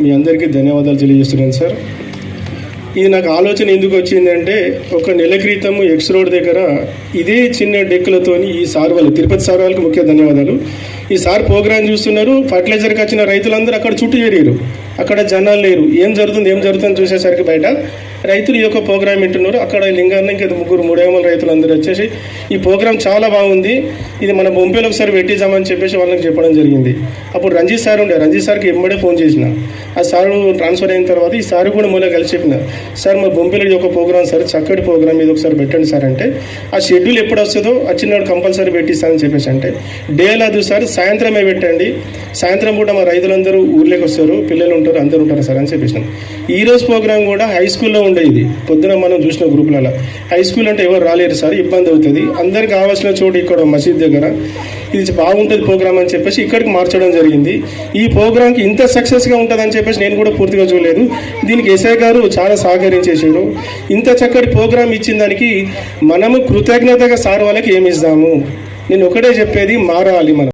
మీ అందరికీ ధన్యవాదాలు తెలియజేస్తున్నాను సార్. ఇది నాకు ఆలోచన ఎందుకు వచ్చిందంటే ఒక నెల క్రితం ఎక్స్ రోడ్ దగ్గర ఇదే చిన్న డెక్కులతోని ఈ సార్ వాళ్ళు తిరుపతి సార్ వాళ్ళకి ముఖ్య ధన్యవాదాలు. ఈ సార్ ప్రోగ్రామ్ చూస్తున్నారు ఫర్టిలైజర్కి వచ్చిన రైతులందరూ అక్కడ చుట్టూ చేరారు అక్కడ జనాలు లేరు. ఏం జరుగుతుంది ఏం జరుగుతుంది చూసేసరికి బయట రైతులు ఈ యొక్క ప్రోగ్రామ్ వింటున్నారు. అక్కడ లింగాన్ని ఇంకా ముగ్గురు మూడేమల రైతులు అందరూ వచ్చేసి ఈ ప్రోగ్రామ్ చాలా బాగుంది. ఇది మన బొంపేలో ఒకసారి పెట్టిద్దామని చెప్పేసి వాళ్ళకి చెప్పడం జరిగింది. అప్పుడు రంజిత్ సార్ ఉండే. రంజిత్ సార్కి ఎమ్మడే ఫోన్ చేసిన. ఆ సార్ ట్రాన్స్ఫర్ అయిన తర్వాత ఈ సార్ కూడా మూల కలిసి చెప్పిన. సార్ మా బొంపేలో యొక్క ఒక ప్రోగ్రామ్ సార్ చక్కటి ప్రోగ్రామ్ ఇది ఒకసారి పెట్టండి సార్ అంటే ఆ షెడ్యూల్ ఎప్పుడు వస్తుందో వచ్చినాడు కంపల్సరీ పెట్టిస్తానని చెప్పేసి అంటే డే లేదు సార్ సాయంత్రమే పెట్టండి. సాయంత్రం పూట మా రైతులందరూ ఊర్లోకి వస్తారు పిల్లలు ఉంటారు అందరూ ఉంటారు సార్ అని చెప్పేసినాం ఈ రోజు ప్రోగ్రామ్ కూడా హై స్కూల్లో ఉండే ఇది. పొద్దున మనం చూసిన గ్రూపులలో. హై స్కూల్ అంటే ఎవరు రాలేరు సార్ ఇబ్బంది అవుతుంది. అందరికి కావాల్సిన చోటు ఇక్కడ మసీద్ దగ్గర. ఇది బాగుంటుంది ప్రోగ్రామ్ అని చెప్పేసి ఇక్కడికి మార్చడం జరిగింది. ఈ ప్రోగ్రామ్కి ఇంత సక్సెస్గా ఉంటుందని చెప్పేసి నేను కూడా పూర్తిగా చూడలేదు. దీనికి ఎస్ఐ గారు చాలా సహకరించేసాడు ఇంత చక్కటి ప్రోగ్రామ్ ఇచ్చిన దానికి మనము కృతజ్ఞతగా సార్ వాళ్ళకి ఏమి ఇస్తాము? నేను ఒకటే చెప్పేది మారాలి మనం.